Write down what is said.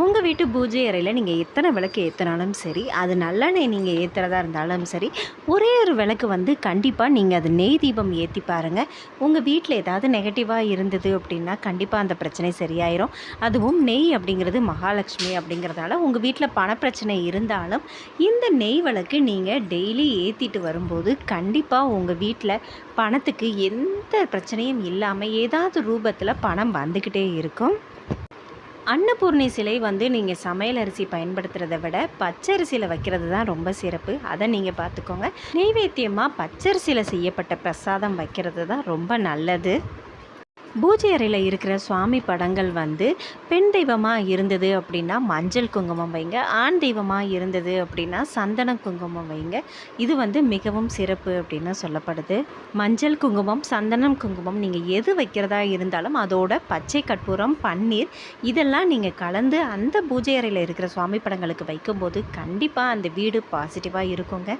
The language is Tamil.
உங்கள் வீட்டு பூஜை அறையில் நீங்கள் எத்தனை விளக்கு ஏற்றினாலும் சரி அது நல்லெண்ணெய் நீங்கள் ஏற்றுறதா இருந்தாலும் சரி ஒரே ஒரு விளக்கு வந்து கண்டிப்பாக நீங்கள் அது நெய் தீபம் ஏற்றி பாருங்கள் உங்கள் வீட்டில் ஏதாவது நெகட்டிவாக இருந்தது அப்படின்னா கண்டிப்பாக அந்த பிரச்சனை சரியாயிரும். அதுவும் நெய் அப்படிங்கிறது மகாலட்சுமி அப்படிங்கிறதால உங்கள் வீட்டில் பணப்பிரச்சனை இருந்தாலும் இந்த நெய் விளக்கு நீங்கள் டெய்லி ஏற்றிட்டு வரும்போது கண்டிப்பாக உங்கள் வீட்டில் பணத்துக்கு எந்த பிரச்சனையும் இல்லாமல் ஏதாவது ரூபத்தில் பணம் வந்துக்கிட்டே இருக்கும். அன்னபூர்ணி சிலை வந்து நீங்கள் சமையல் அரிசி பயன்படுத்துகிறத விட பச்சரிசியில் வைக்கிறது தான் ரொம்ப சிறப்பு. அதை நீங்கள் பார்த்துக்கோங்க. நெய்வேத்தியமாக பச்சரிசியில் செய்யப்பட்ட பிரசாதம் வைக்கிறது தான் ரொம்ப நல்லது. பூஜை அறையில் இருக்கிற சுவாமி படங்கள் வந்து பெண் தெய்வமாக இருந்தது அப்படின்னா மஞ்சள் குங்குமம் வைங்க ஆண் தெய்வமாக இருந்தது அப்படின்னா சந்தன குங்குமம் வைங்க. இது வந்து மிகவும் சிறப்பு அப்படின்னு சொல்லப்படுது. மஞ்சள் குங்குமம் சந்தனம் குங்குமம் நீங்கள் எது வைக்கிறதா இருந்தாலும் அதோட பச்சை கற்பூரம் பன்னீர் இதெல்லாம் நீங்கள் கலந்து அந்த பூஜை அறையில் இருக்கிற சுவாமி படங்களுக்கு வைக்கும்போது கண்டிப்பாக அந்த வீடு பாசிட்டிவாக இருக்குங்க.